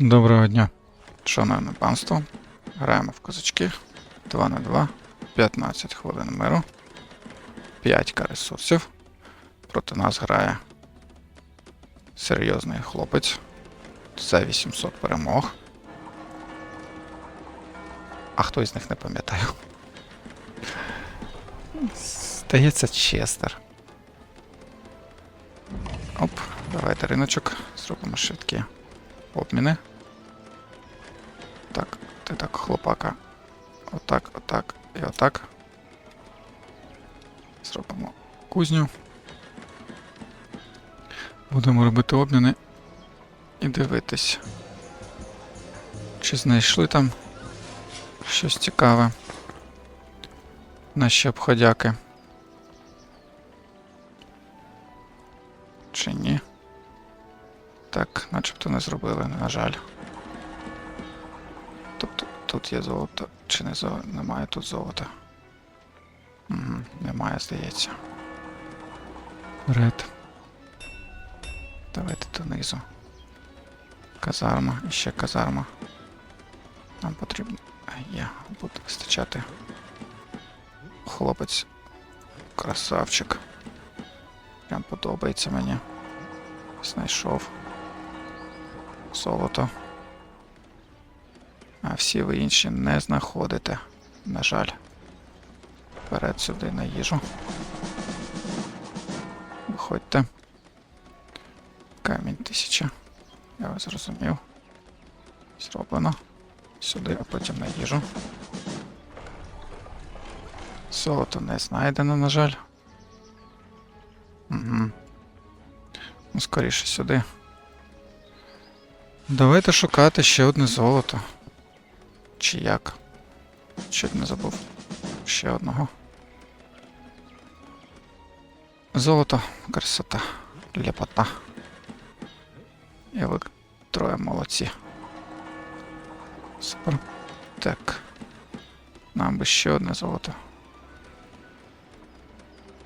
Доброго дня, шановне панство. Граємо в козачки 2 на 2, 15 хвилин миру, 5 ресурсів. Проти нас грає серйозний хлопець. Це 800 перемог. А хто із них не пам'ятаю. Здається, Честер. Оп, давайте риночок. Зробимо швидкі обміни. Так, ти так, хлопака. Отак, отак і отак. Зробимо кузню. Будемо робити обміни і дивитись. Чи знайшли там щось цікаве. Наші обходяки. Чи ні? Так, начебто не зробили, на жаль. Тут є золото, чи не золото? Немає тут золота. Угу, немає, здається. Ред. Давайте донизу. Казарма, ще казарма. Нам потрібно. А, Є, буде вистачати. Хлопець. Красавчик. Прям подобається мені. Знайшов. Золото. А всі ви інші не знаходите. На жаль. Вперед сюди на їжу. Виходьте. Камінь тисяча. Я вас зрозумів. Зроблено. Сюди, а потім на їжу. Золото не знайдено, на жаль. Угу. Ну, скоріше сюди. Давайте шукати ще одне золото. Чи як? Чуть не забув. Ще одного. Золото, красота, лепота. І ви троє молодці. Супер. Так. Нам би ще одне золото.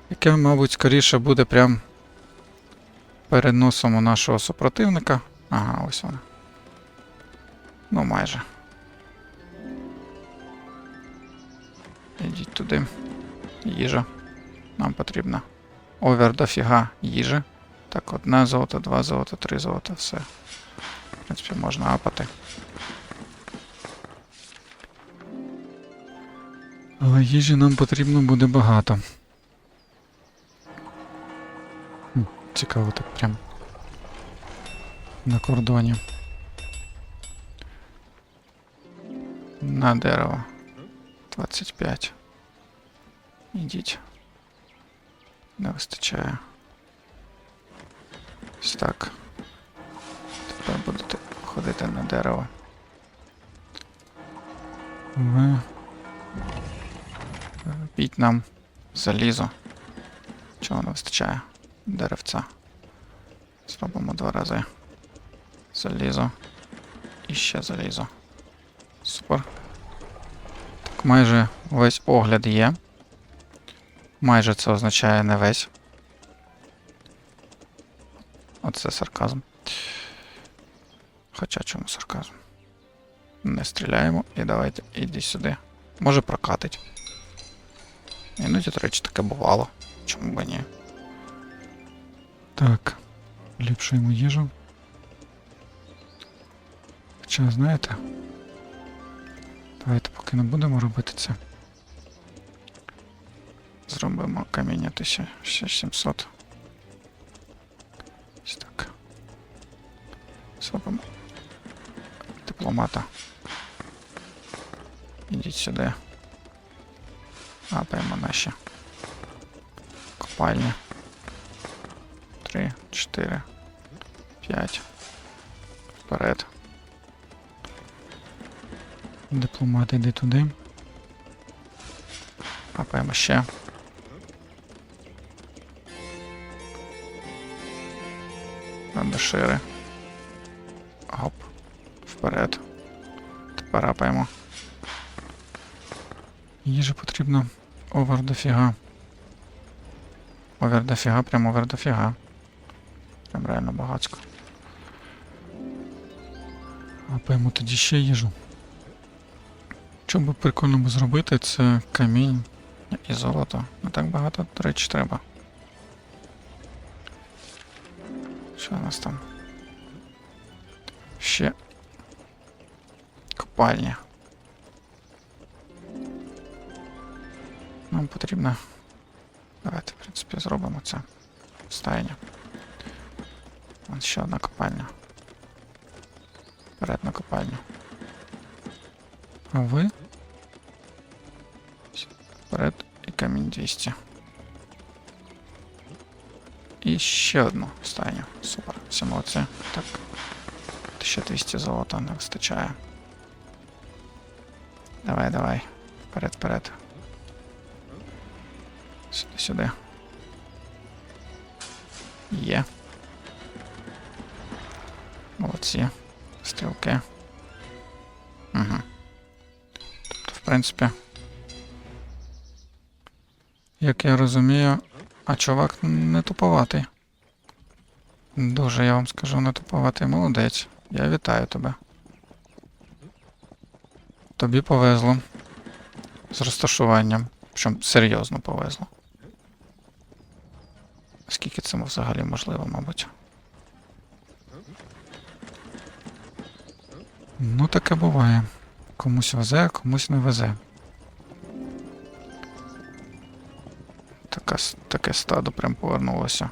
Яке, мабуть, скоріше буде прям перед носом у нашого супротивника. Ага, ось вона. Ну, майже. Туди. Їжа. Нам потрібно. Овер дофіга їжі. Так, одне золото, два золота, три золота, все. В принципі, можна апати. Але їжі нам потрібно буде багато. Цікаво так прям. На кордоні. На дерево. 25. Ідіть. Не вистачає. Ось так. Тепер будете ходити на дерево. Ви Біть нам залізо. Чого не вистачає? Деревця. Зробимо два рази. Залізо. І ще залізо. Супер. Так, майже весь огляд є. Майже це означає не весь. Оце сарказм. Хоча чому сарказм? Не стріляємо і давайте іди сюди. Може прокатить. Іноді, до речі, таке бувало. Чому б ні? Так. Ліпшуємо їжу. Хоча, знаєте. Давайте поки не будемо робити це. Зробимо каміння 1700. Ось так. Зробимо дипломата. Ідіть сюди. Апаємо наші копальні. Три, чотири, п'ять. Вперед. Дипломат іди туди. Апаємо ще. Бандашири. Гоп. Вперед. Тепер апаємо. Їжі потрібно овер дофіга. Овер дофіга, прям овер дофіга. Прям реально багацько. А пойму тоді ще їжу. Що би прикольно зробити, це камінь і золото. Не так багато, до речі, треба. Що у нас там? Ще. Копальня. Нам потрібно. Давайте, в принципі, зробимо це. Стайня. Вон ще одна копальня. Вперед на копальню. А ви? Вперед і камінь 200. І ще одну стайню. Супер. Всі молодці. Так. Ще 200 золота не вистачає. Давай, давай. Вперед, вперед. Сюди, сюди. Є. Молодці. Стрілки. Угу. Тобто, в принципі. Як я розумію, а чувак не туповатий. Дуже, я вам скажу, не туповатий. Молодець. Я вітаю тебе. Тобі повезло. З розташуванням. Причому серйозно повезло. Скільки це взагалі можливо, мабуть. Ну, таке буває. Комусь везе, комусь не везе. Така, таке стадо прям повернулося.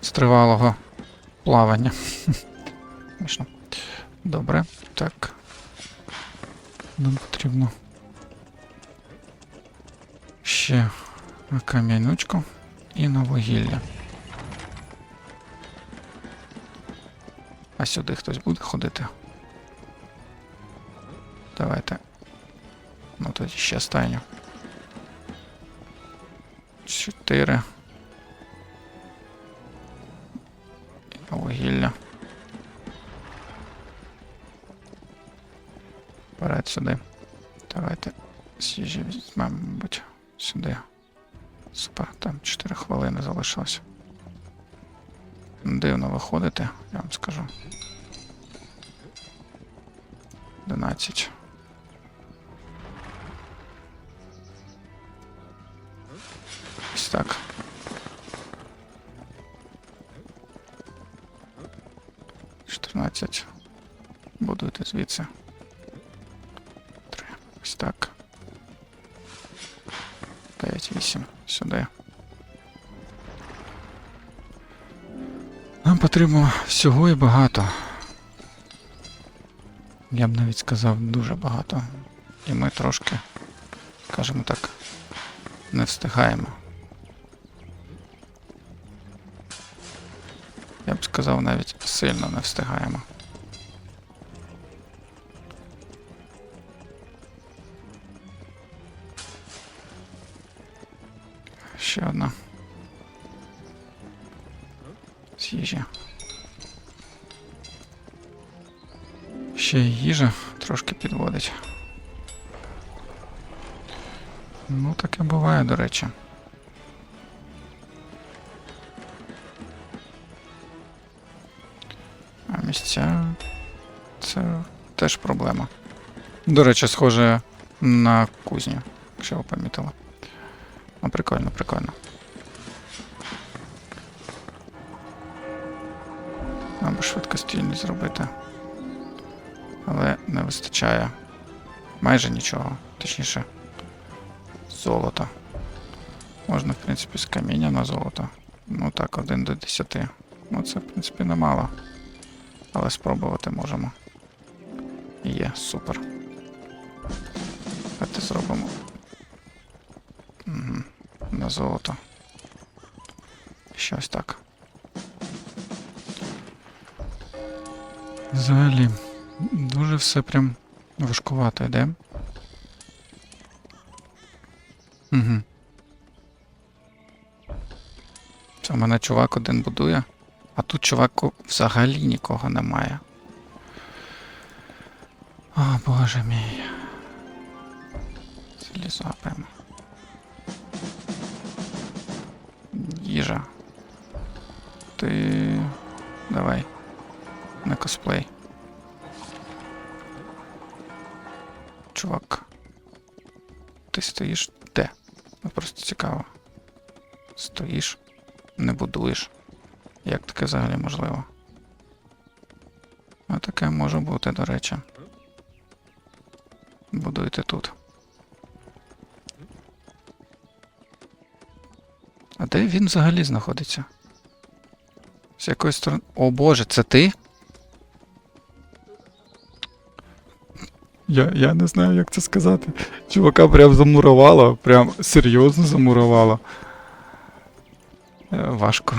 З тривалого плавання. Смішно. Добре, так. Нам потрібно ще на кам'янючку і на вугілля. А сюди хтось буде ходити? Давайте. Ну тоді ще стайню. Чотири. І на вугілля. Вперед сюди. Давайте з візьмемо, мабуть, сюди. Супер, там 4 хвилини залишилось. Дивно виходити, я вам скажу. 11. Будуйте звідси. Три. Ось так. 9, 8. Сюди. Нам потрібно всього і багато. Я б навіть сказав дуже багато. І ми трошки, скажімо так, не встигаємо. Я б сказав, навіть сильно не встигаємо. Ще одна. З їжі. Ще й їжа трошки підводить. Ну, таке буває, до речі. А місця це теж проблема. До речі, схоже на кузню, якщо ви помітили. Ну, прикольно, прикольно. Нам би швидкостільність зробити. Але не вистачає майже нічого. Точніше, золота. Можна, в принципі, з каміння на золото. Ну так, 1 до 10. Ну це, в принципі, немало. Але спробувати можемо. Є, супер. Давайте зробимо. На золото. Щось так. Взагалі, дуже все прям важкувато йде. Угу. Це в мене чувак один будує, а тут чуваку взагалі нікого немає. О, боже мій. Залізо прямо. їжа. Ти. Давай. На косплей. Чувак. Ти стоїш де? Ну, просто цікаво. Стоїш, не будуєш. Як таке взагалі можливо? А таке може бути, до речі. Будуйте тут. Де він взагалі знаходиться? З якої сторони. О боже, це ти? Я, я не знаю, як це сказати. Чувака прям замурувало, прям серйозно замурувало. Е, Важко.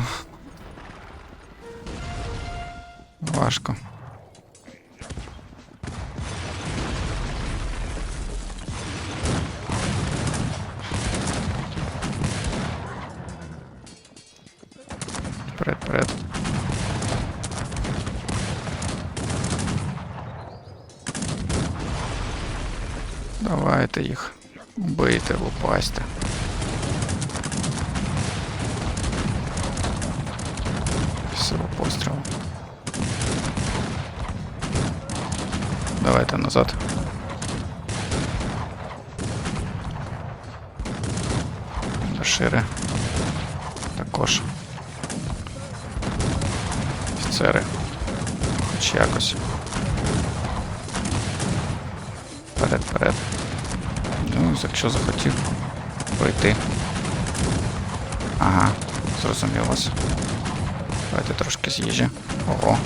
Важко. Давайте їх. Бийте, лупасьте. Всього пострілу. Давайте назад. Шире. Також. Офіцери. Хоч якось. Вперед, вперед. Ну, якщо захотів пройти. Ага, зрозумів вас. Давайте трошки з'їжджі. Ого.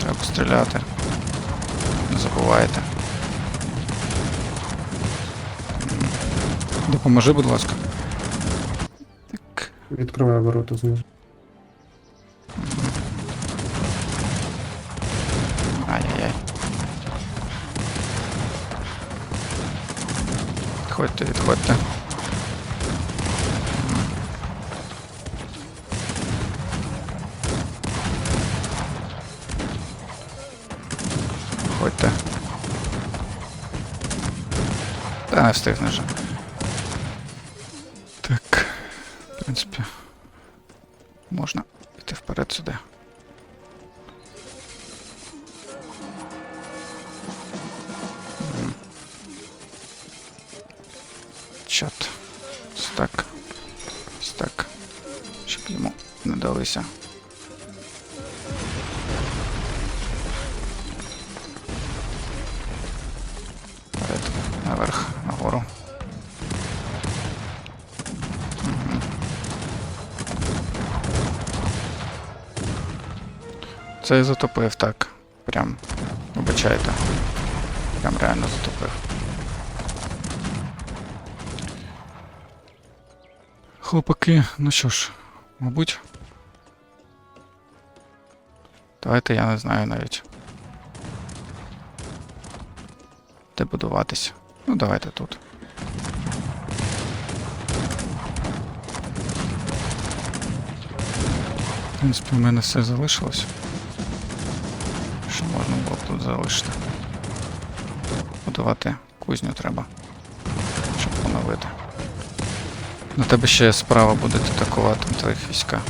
Треба стріляти. Не забувайте. Допоможи, будь ласка. Так. Відкриваю ворота знизу. Ай-яй-яй. Відходьте, відходьте. Мгм. Виходьте. Та не встигне вже. Так. В принципі. Можна йти вперед сюди. Не. Вперед, наверх, нагору. Мгм. Це затопив так. Прям. Вибачайте. Прям реально затопив. Хлопаки, ну що ж, мабуть. Давайте я не знаю навіть. Де будуватися. Ну, давайте тут. В принципі, в мене все залишилось. Що можна було б тут залишити. Будувати кузню треба. Щоб поновити. На тебе ще справа будуть атакувати твоїх війська.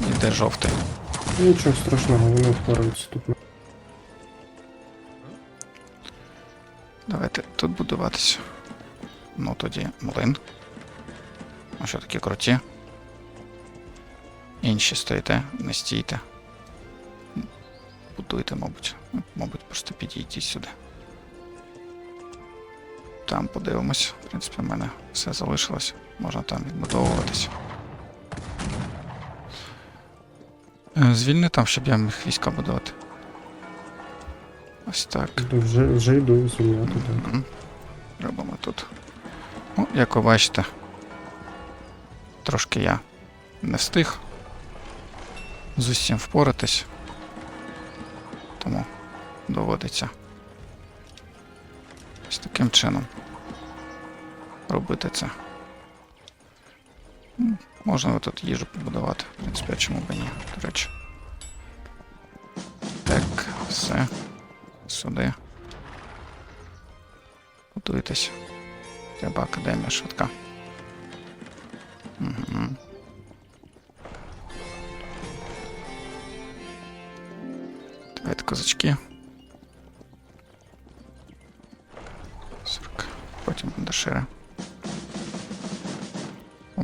Іде жовтий. Нічого страшного, вони впораються тут. Давайте тут будуватися. Ну тоді млин. А що такі круті? Інші стоїте, не стійте. Будуйте, мабуть. Мабуть, просто підійдіть сюди. Там подивимось. В принципі, в мене все залишилось. Можна там відбудовуватись. Звільни там, щоб я міг війська будувати. Ось так. Вже, вже йду звільняти, так. Мгм. Робимо тут. Ну, як ви бачите, трошки я не встиг з усім впоратись. Тому доводиться ось таким чином робити це. Можна тут їжу побудувати. В принципі, а чому б ні, до речі. Так, все. Сюди. Готуйтесь. Треба шутка. швидка. Угу. Давайте козачки. 40. Потім буде шире.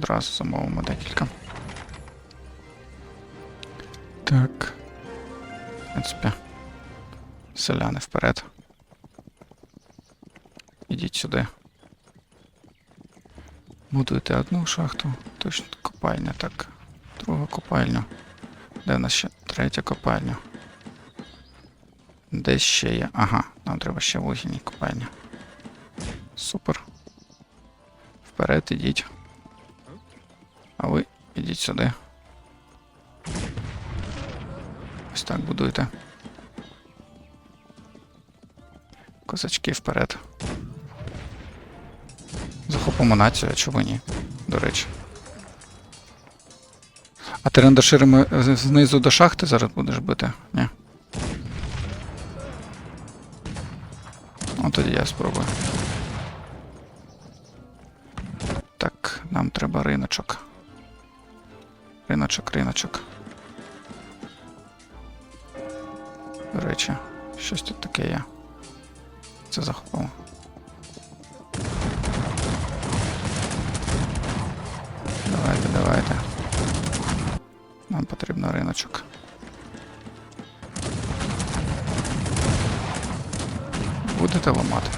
Одразу замовимо декілька. Так. В принципі. Селяни вперед. Ідіть сюди. Будуйте одну шахту. Точно копальня, так. Друга копальня. Де в нас ще третя копальня? Десь ще є. Ага, нам треба ще вугільні копальні. Супер. Вперед ідіть. А ви ідіть сюди. Ось так будуйте. Козачки вперед. Захопимо націю, а чого ні? До речі. А ти рендаширами знизу до шахти зараз будеш бити? Ні. Ну тоді я спробую. Так, нам треба риночок. Риночок, риночок. До речі, щось тут таке є. Це захопило. Давайте, давайте. Нам потрібно риночок. Будете ламати?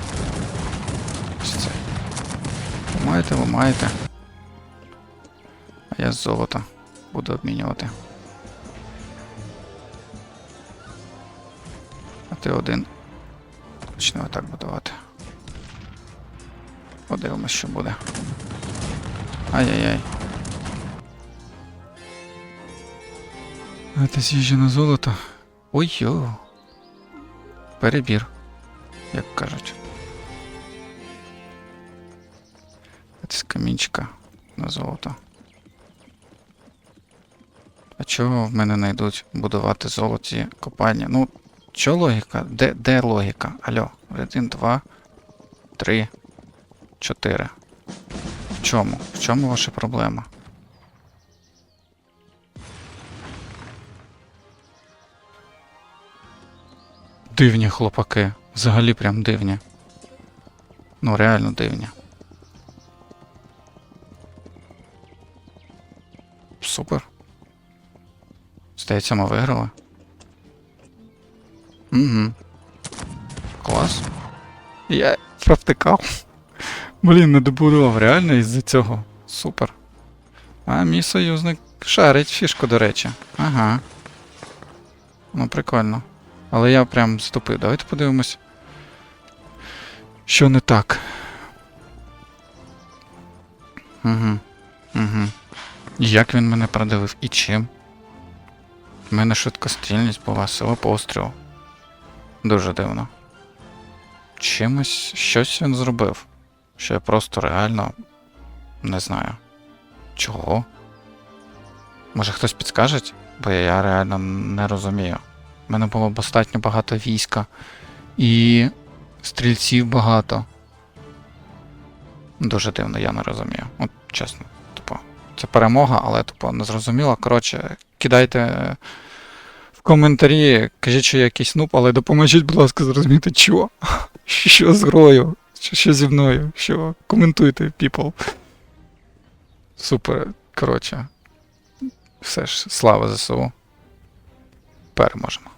Ось це. Ламаєте, ламаєте. А я з золота буду обмінювати. А ти один. Почне отак будувати. Подивимось, що буде. Ай-яй-яй. Ти на золото. Ой-йо. Перебір, як кажуть. Це з камінчика на золото. Чого в мене знайдуть будувати золоті копальні? Ну, що логіка? Де, де логіка? Алло, один, два, три, чотири. В чому? В чому ваша проблема? Дивні хлопаки. Взагалі прям дивні. Ну, реально дивні. Супер. Здається, ми виграли. Угу. Клас. Я провтикав. Блін, не добудував реально із-за цього. Супер. А мій союзник шарить фішку, до речі. Ага. Ну, прикольно. Але я прям ступив. Давайте подивимось. Що не так. Угу. Угу. Як він мене продавив і чим? У мене швидкострільність була, сила пострілу. Дуже дивно. Чимось щось він зробив. Що я просто реально не знаю. Чого? Може хтось підскаже? Бо я реально не розумію. У мене було достатньо багато війська і стрільців багато. Дуже дивно, я не розумію. От чесно, типу, це перемога, але типу, не зрозуміло. Коротше, кидайте в коментарі, кажіть, що я якийсь нуб, але допоможіть, будь ласка, зрозуміти, що? Що з грою? Що, що зі мною? Що? Коментуйте, people. Супер. Коротше. Все ж, слава ЗСУ. Переможемо.